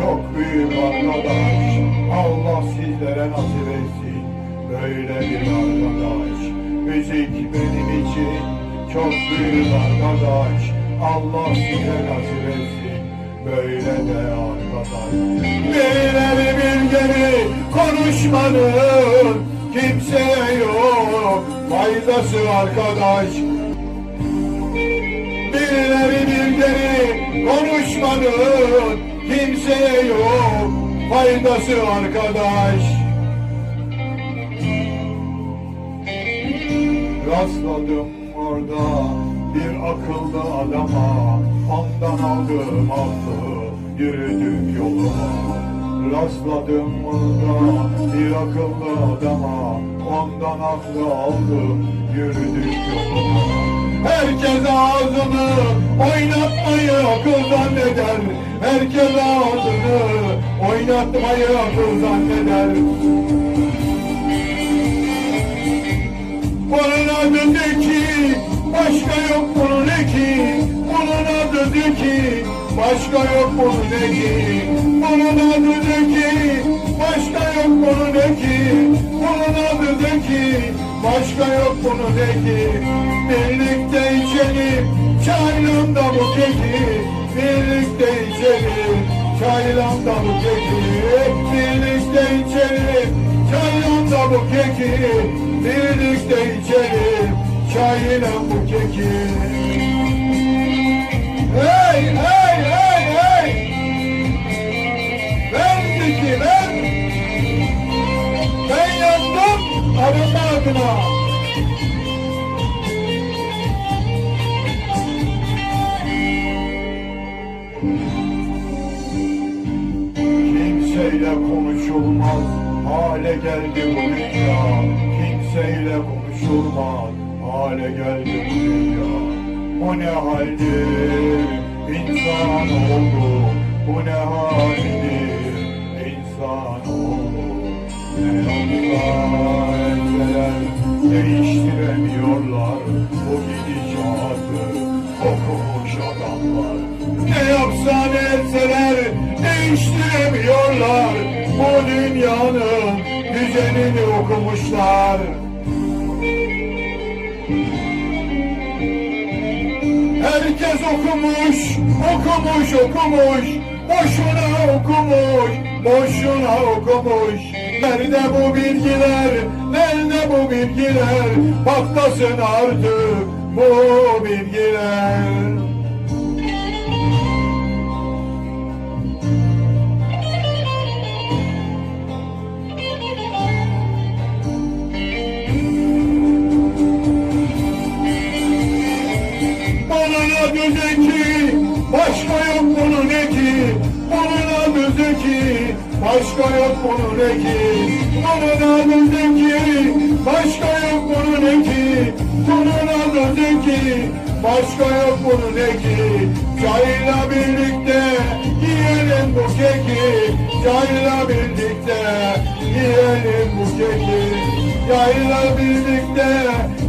çok büyük arkadaş. Allah sizlere nasip etsin böyle bir arkadaş. Müzik benim için çok büyük arkadaş. Allah size nasip etsin böyle de arkadaş. Birileri bir geri konuşmanın kimseye yok faydası arkadaş. Birileri bir geri konuşmanın kimseye yok faydası arkadaş. Rastladım orada bir akıllı adama. Ondan aldım aklı yürüdük yoluma. Rastladım orada bir akıllı adama. Ondan aklı aldım yürüdük yoluma. Herkes ağzını oynatmayı akıl zanneder Herkes ağzını oynatmayı akıl zanneder Bunun adı Zeki, başka yok bunun eki. Bunun adı Zeki, başka yok bunun eki. Bunun adı Zeki, başka yok bunun eki. Bunun adı Zeki, başka yok bunun eki. Birlikte içelim, çaylamda bu keki. Birlikte içelim, çaylamda bu keki. Birlikte içelim, çaylamda bu keki. Birlikte içelim, çayla bu keki. Hey, hey, hey, hey! Ben Zeki, ben! Ben yandım, arınma adına. Hale geldi bu dünya. Kimseyle konuşulmaz hale geldi bu dünya. Bu ne haldir insan oldu. Bu ne haldir insan oldu. Ne yapsa etseler değiştiremiyorlar bu gidişatı okumuş adamlar. Ne yapsa ne etseler değiştiremiyorlar bu dünyanın düzenini okumuşlar. Herkes okumuş, okumuş, okumuş, boşuna okumuş, boşuna okumuş. Nerede bu bilgiler, nerede bu bilgiler, patlasın artık bu bilgiler. Başka yok bunun eki. Bunun adı Zeki, başka yok bunun eki. Bunun adı Zeki, başka yok bunun eki. Bunun adı Zeki, başka yok bunun eki. Çayla birlikte yiyelim bu keki. Çayla birlikte yiyelim bu keki. Çayla birlikte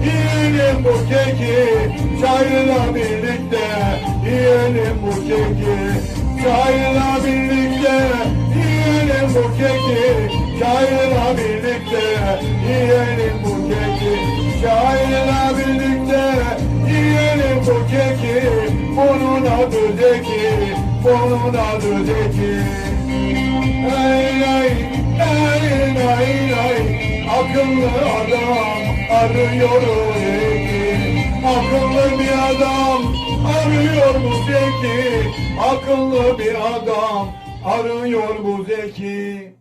yiyelim bu keki. Çayla birlikte yiyelim bu keki. Çayla birlikte yiyelim bu keki. Çayla birlikte yiyelim bu keki. Çayla birlikte yiyelim bu keki. Bunun adı Zeki, bunun adı Zeki. Ey ey ey ey ey Akıllı adam arıyor o zeki Akıllı bir adam arıyor bu zeki Akıllı bir adam. Arıyor bu zeki